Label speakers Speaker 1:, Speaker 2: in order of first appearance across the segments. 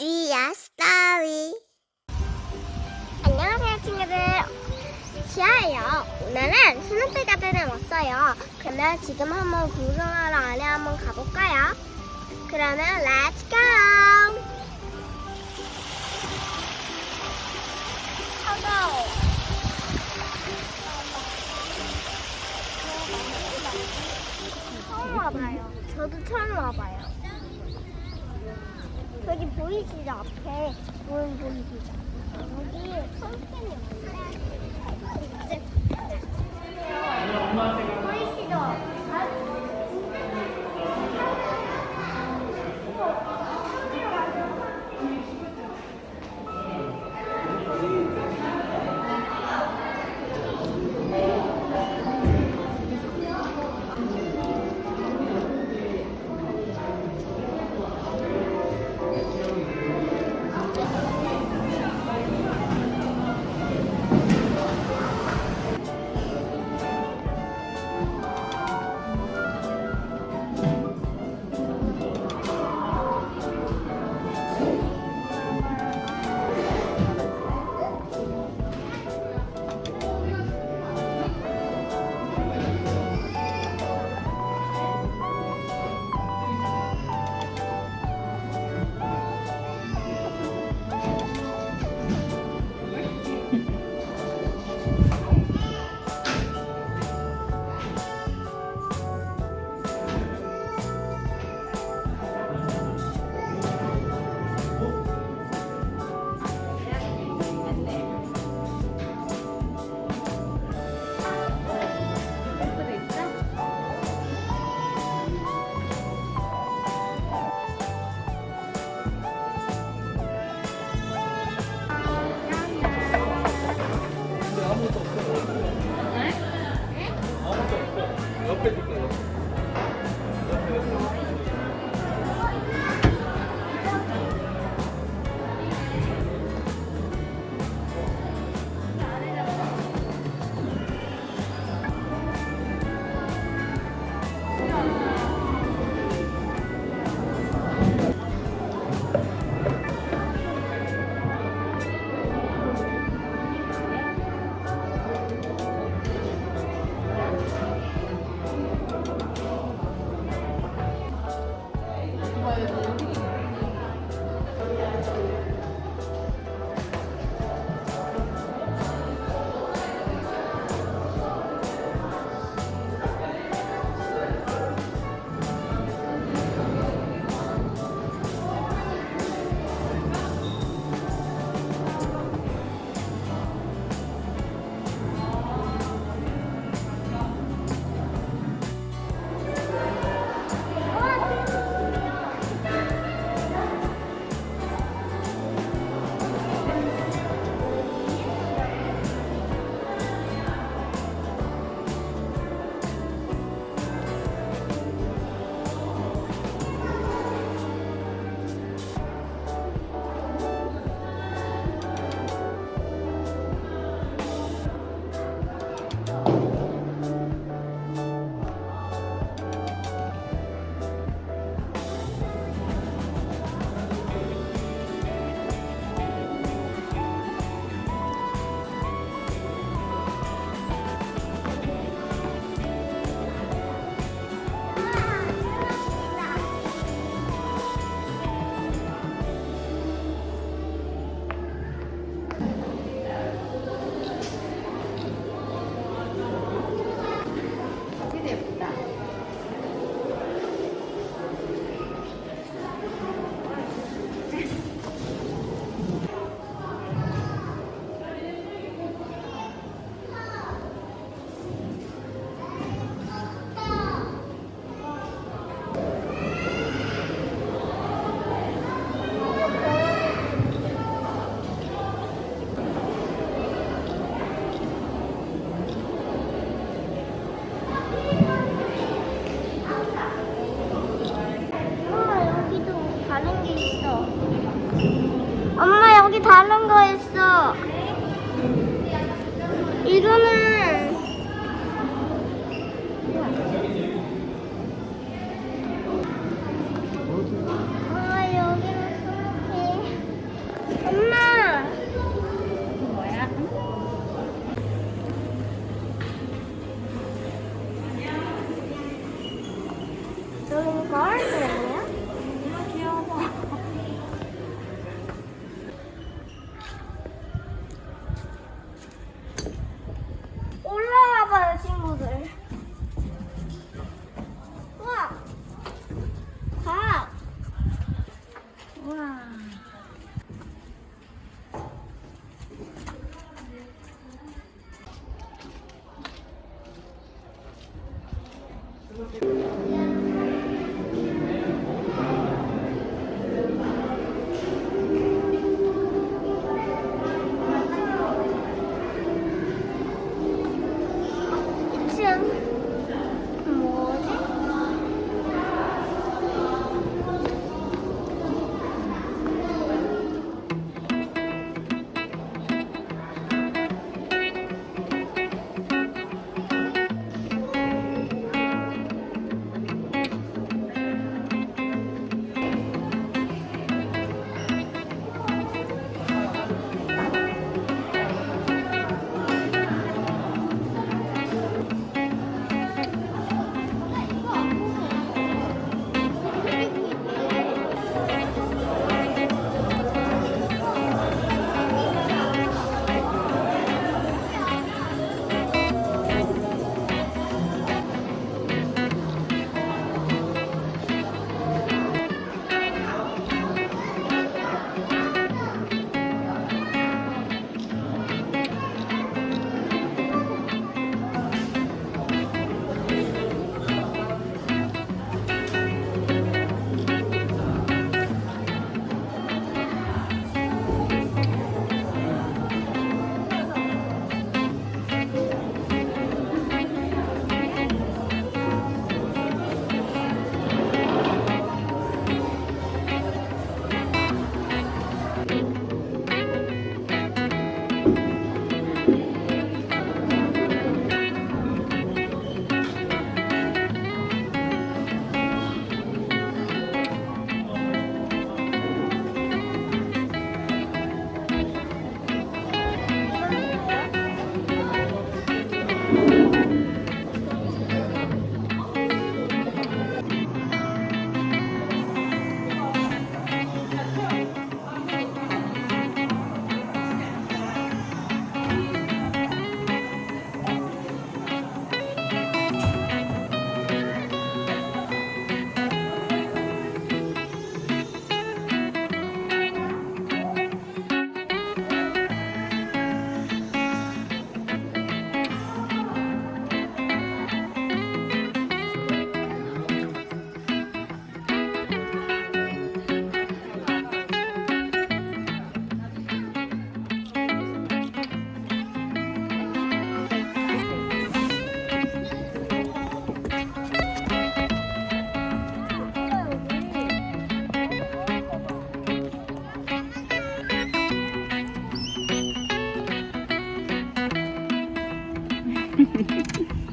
Speaker 1: 지야 스토리 안녕하세요 친구들. 지아예요. 오늘은 스누피 가든에 왔어요. 그러면 지금 한번 구경하러 안에 한번 가볼까요? 그러면 렛츠 고 처음 와봐요. 저도 처음 와봐요 보이시죠? 앞에 문 보이시죠? 여기 손님 다른 거 있어. 이거는 Thank you.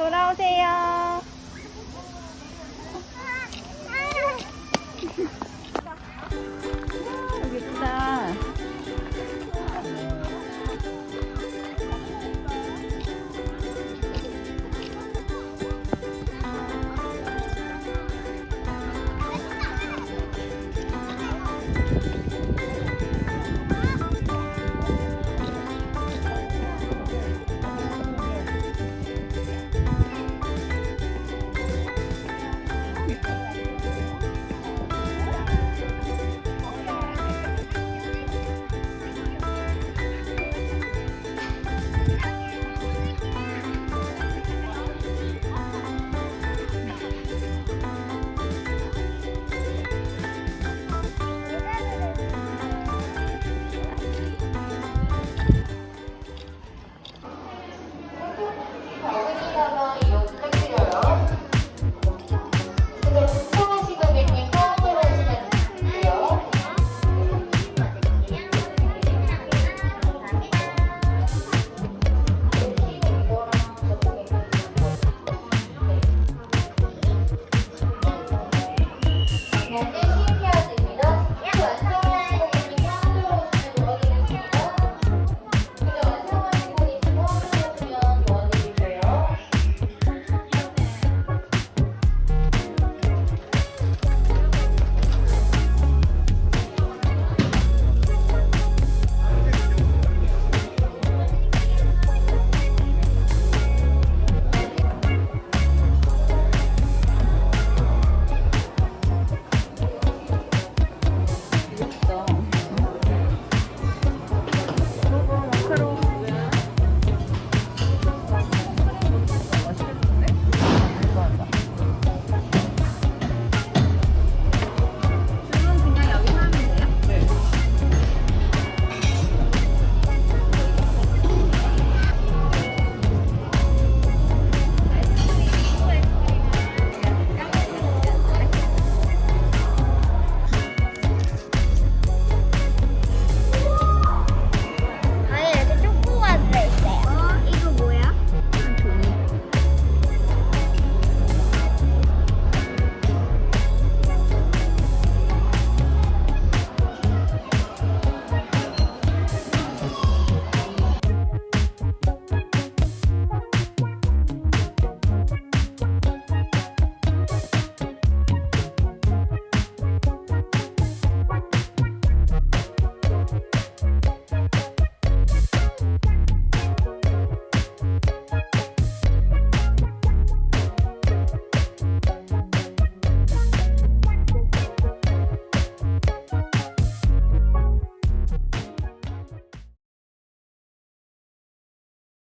Speaker 2: 돌아오세요.
Speaker 1: Okay.